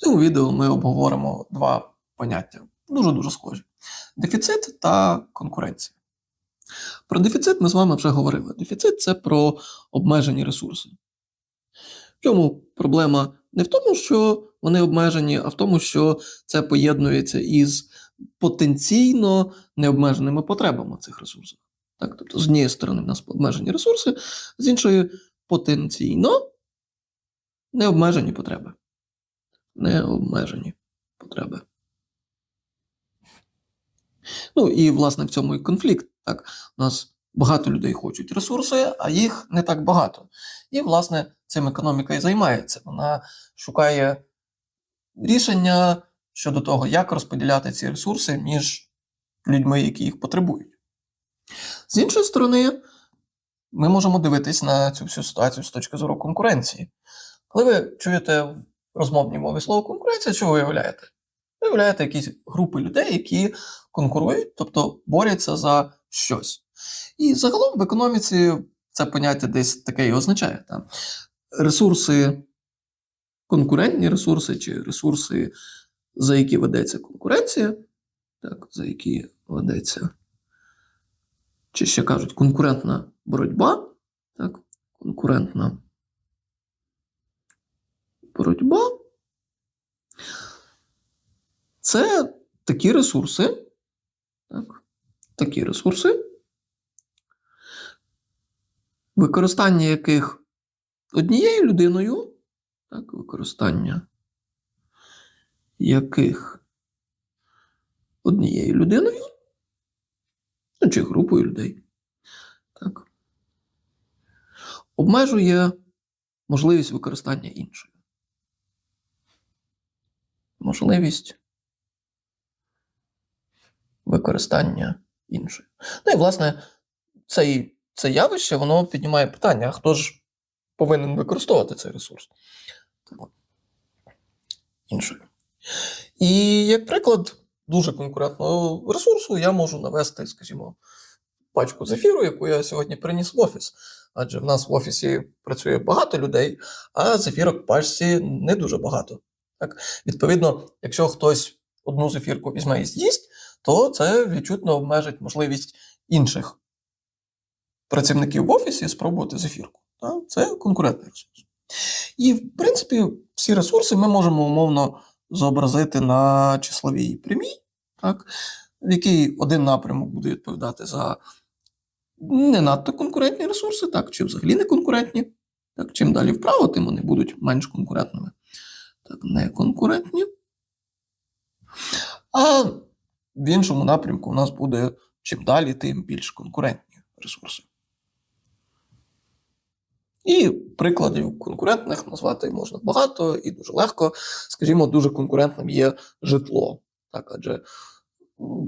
В цьому відео ми обговоримо два поняття, дуже-дуже схожі: дефіцит та конкуренція. Про дефіцит ми з вами вже говорили. Дефіцит це про обмежені ресурси. В чому проблема не в тому, що вони обмежені, а в тому, що це поєднується із потенційно необмеженими потребами цих ресурсів. Так, тобто, з однієї сторони, в нас обмежені ресурси, з іншої потенційно необмежені потреби. Необмежені потреби. Ну і, власне, в цьому і конфлікт. Так, у нас багато людей хочуть ресурси, а їх не так багато. І, власне, цим економіка і займається. Вона шукає рішення щодо того, як розподіляти ці ресурси між людьми, які їх потребують. З іншої сторони, ми можемо дивитись на цю всю ситуацію з точки зору конкуренції. Коли ви чуєте розмовній мові слово конкуренція, що ви виявляєте? Ви виявляєте якісь групи людей, які конкурують, тобто борються за щось. І загалом в економіці це поняття десь таке і означає. Там. Ресурси, конкурентні ресурси, чи ресурси, за які ведеться конкуренція, так, за які ведеться, чи ще кажуть, конкурентна боротьба, так, конкурентна боротьба. Це такі ресурси, так, такі ресурси, використання яких однією людиною, так, використання яких однією людиною, ну, чи групою людей, так, обмежує можливість використання іншої. Можливість використання іншої. Ну і, власне, цей, це явище воно піднімає питання: а хто ж повинен використовувати цей ресурс? Іншою. І як приклад дуже конкурентного ресурсу, я можу навести, скажімо, пачку зефіру, яку я сьогодні приніс в офіс. Адже в нас в офісі працює багато людей, а зефірок в пачці не дуже багато. Так? Відповідно, якщо хтось одну зефірку візьме і з'їсть, то це відчутно обмежить можливість інших працівників в офісі спробувати зефірку. Так? Це конкурентний ресурс. І, в принципі, всі ресурси ми можемо умовно зобразити на числовій прямій, так? в якій один напрямок буде відповідати за не надто конкурентні ресурси, так, чи взагалі не конкурентні. Так, Чим далі вправо, тим вони будуть менш конкурентними. Так, не конкурентні. А в іншому напрямку у нас буде чим далі, тим більш конкурентні ресурси. І прикладів конкурентних назвати можна багато і дуже легко. Скажімо, дуже конкурентним є житло. Так, адже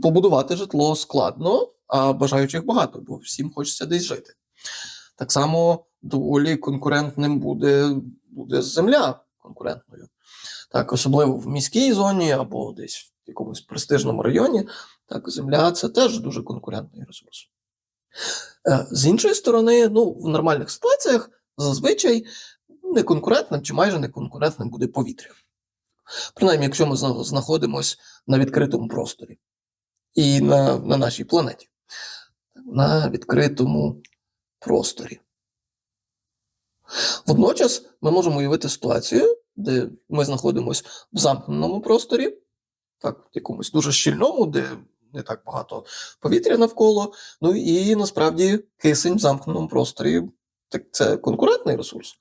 побудувати житло складно, а бажаючих багато, бо всім хочеться десь жити. Так само доволі конкурентним буде, буде земля конкурентною. Так, особливо в міській зоні або десь в якомусь престижному районі, так, земля це теж дуже конкурентний ресурс. Е, З іншої сторони, ну, в нормальних ситуаціях зазвичай неконкурентним чи майже неконкурентним буде повітря. Принаймні, якщо ми знаходимося на відкритому просторі і на, на нашій планеті. На відкритому просторі. Водночас ми можемо уявити ситуацію, де ми знаходимося в замкненому просторі, так, якомусь дуже щільному, де не так багато повітря навколо. Ну і насправді кисень в замкненому просторі так, це конкурентний ресурс.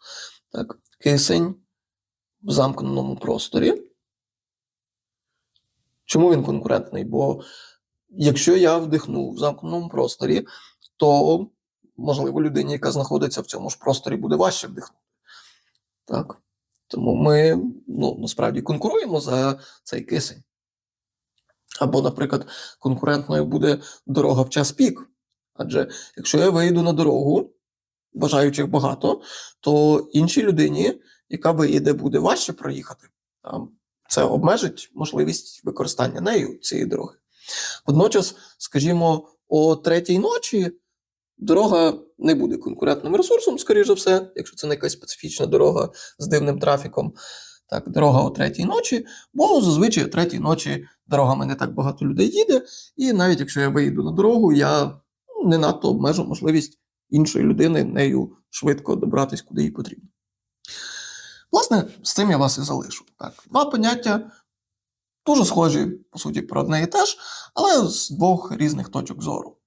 Так, Кисень в замкненому просторі. Чому він конкурентний? Бо якщо я вдихну в замкненому просторі, то, можливо, людині, яка знаходиться в цьому ж просторі, буде важче вдихнути. Так. Тому ми ну, насправді конкуруємо за цей кисень. Або, наприклад, конкурентною буде дорога в час пік. Адже якщо я вийду на дорогу, бажаючих багато, то іншій людині, яка виїде, буде важче проїхати. Це обмежить можливість використання нею цієї дороги. Водночас, скажімо, о третій ночі дорога не буде конкурентним ресурсом, скоріш за все, якщо це не якась специфічна дорога з дивним трафіком. так, дорога о третій ночі, бо зазвичай о третій ночі дорогами не так багато людей їде, і навіть якщо я виїду на дорогу, я не надто обмежу можливість іншої людини нею швидко добратись, куди їй потрібно. Власне, з цим я вас і залишу. Так, два поняття дуже схожі, по суті, про одне і те ж, але з двох різних точок зору.